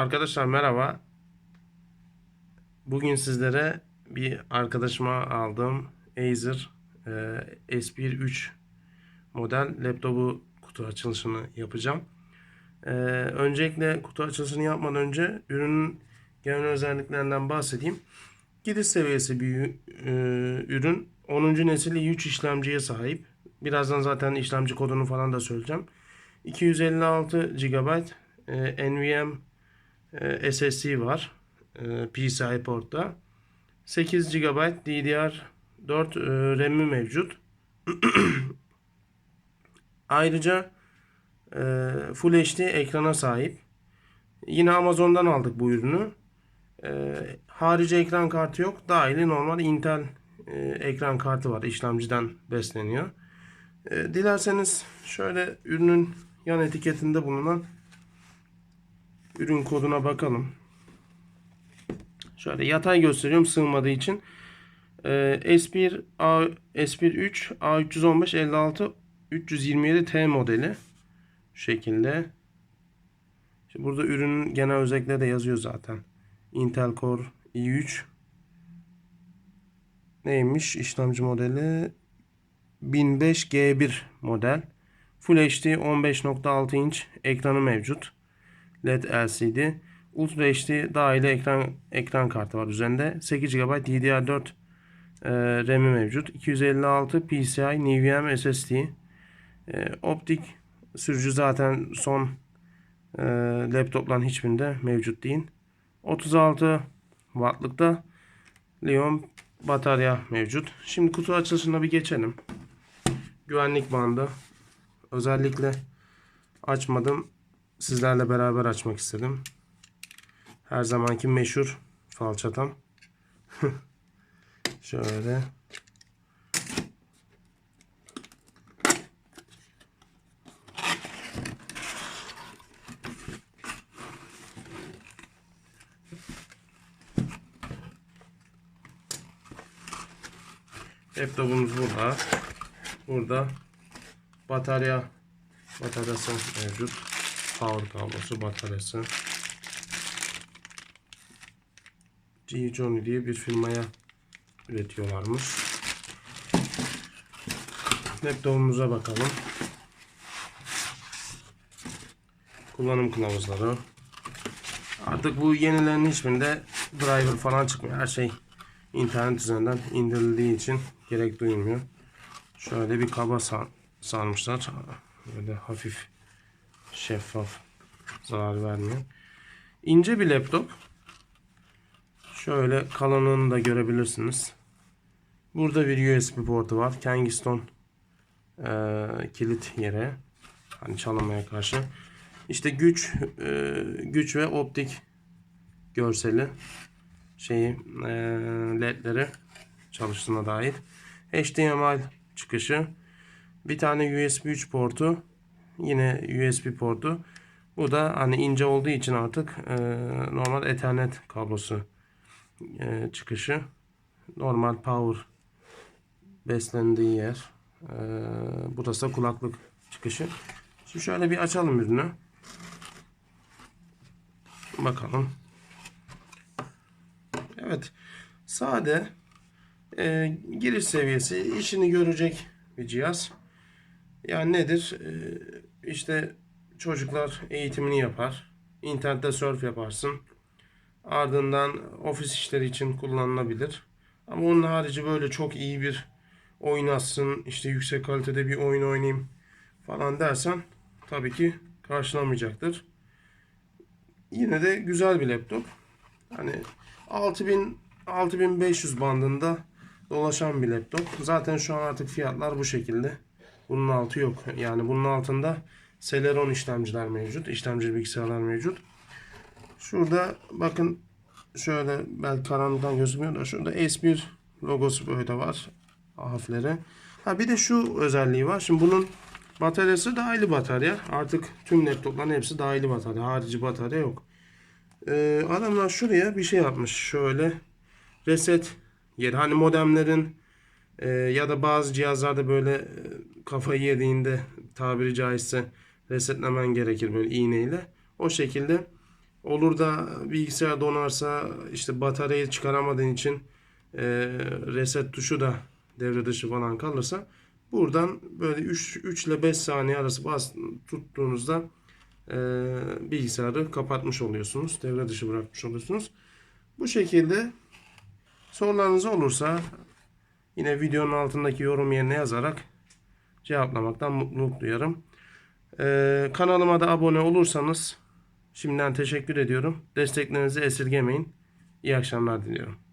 Arkadaşlar merhaba. Bugün sizlere bir arkadaşıma aldığım Acer e, S1 3 model laptopu kutu açılışını yapacağım. E, öncelikle kutu açılışını yapmadan önce ürünün genel özelliklerinden bahsedeyim. Giriş seviyesi bir e, ürün. 10. nesil i3 işlemciye sahip. Birazdan zaten işlemci kodunu falan da söyleyeceğim. 256 GB e, NVMe e, SSD var. E, PCI portta. 8 GB DDR4 e, RAM'i mevcut. Ayrıca e, Full HD ekrana sahip. Yine Amazon'dan aldık bu ürünü. E, harici ekran kartı yok. Dahili normal Intel e, ekran kartı var. İşlemciden besleniyor. E, dilerseniz şöyle ürünün yan etiketinde bulunan ürün koduna bakalım. Şöyle yatay gösteriyorum sığmadığı için. Ee, S1 A, S1 3 A315 56 327 T modeli şu şekilde. Şimdi burada ürünün genel özellikleri de yazıyor zaten. Intel Core i3 neymiş işlemci modeli 1005G1 model. Full HD 15.6 inç ekranı mevcut. LED LCD. Ultra HD dahili ekran ekran kartı var üzerinde. 8 GB DDR4 e, RAM'i mevcut. 256 PCI NVMe SSD. E, optik sürücü zaten son e, laptopların hiçbirinde mevcut değil. 36 wattlıkta Lion batarya mevcut. Şimdi kutu açılışına bir geçelim. Güvenlik bandı. Özellikle açmadım sizlerle beraber açmak istedim. Her zamanki meşhur falçatam. Şöyle. Laptopumuz burada. Burada batarya bataryası mevcut power kablosu bataryası G. Johnny diye bir firmaya üretiyorlarmış. Laptopumuza bakalım. Kullanım kılavuzları. Artık bu yenilerin hiçbirinde driver falan çıkmıyor. Her şey internet üzerinden indirildiği için gerek duyulmuyor. Şöyle bir kaba sar sarmışlar. Böyle hafif şeffaf zarar vermiyor. İnce bir laptop. Şöyle kalınlığını da görebilirsiniz. Burada bir USB portu var. Kangiston e, kilit yere. Hani çalınmaya karşı. İşte güç e, güç ve optik görseli şeyi e, ledleri çalıştığına dair. HDMI çıkışı. Bir tane USB 3 portu Yine USB portu. Bu da hani ince olduğu için artık e, normal Ethernet kablosu e, çıkışı. Normal power beslendiği yer. E, burası da kulaklık çıkışı. Şimdi şöyle bir açalım ürünü. Bakalım. Evet. Sade e, giriş seviyesi işini görecek bir cihaz. Yani nedir? E, işte çocuklar eğitimini yapar. İnternette surf yaparsın. Ardından ofis işleri için kullanılabilir. Ama onun harici böyle çok iyi bir oyun atsın, işte yüksek kalitede bir oyun oynayayım falan dersen tabii ki karşılamayacaktır. Yine de güzel bir laptop. Hani 6000 6500 bandında dolaşan bir laptop. Zaten şu an artık fiyatlar bu şekilde. Bunun altı yok. Yani bunun altında Celeron işlemciler mevcut. İşlemci bilgisayarlar mevcut. Şurada bakın şöyle belki karanlıktan gözükmüyor da şurada S1 logosu böyle var. Harfleri. Ha bir de şu özelliği var. Şimdi bunun bataryası dahili batarya. Artık tüm laptopların hepsi dahili batarya. Harici batarya yok. Ee, adamlar şuraya bir şey yapmış. Şöyle reset yeri. Hani modemlerin e, ya da bazı cihazlarda böyle e, kafayı yediğinde tabiri caizse resetlemen gerekir böyle iğneyle. O şekilde Olur da bilgisayar donarsa işte bataryayı çıkaramadığın için e, reset tuşu da devre dışı falan kalırsa buradan böyle 3, 3 ile 5 saniye arası bas tuttuğunuzda e, bilgisayarı kapatmış oluyorsunuz. Devre dışı bırakmış oluyorsunuz. Bu şekilde sorularınız olursa yine videonun altındaki yorum yerine yazarak cevaplamaktan mutluluk duyarım. E, kanalıma da abone olursanız şimdiden teşekkür ediyorum. Desteklerinizi esirgemeyin. İyi akşamlar diliyorum.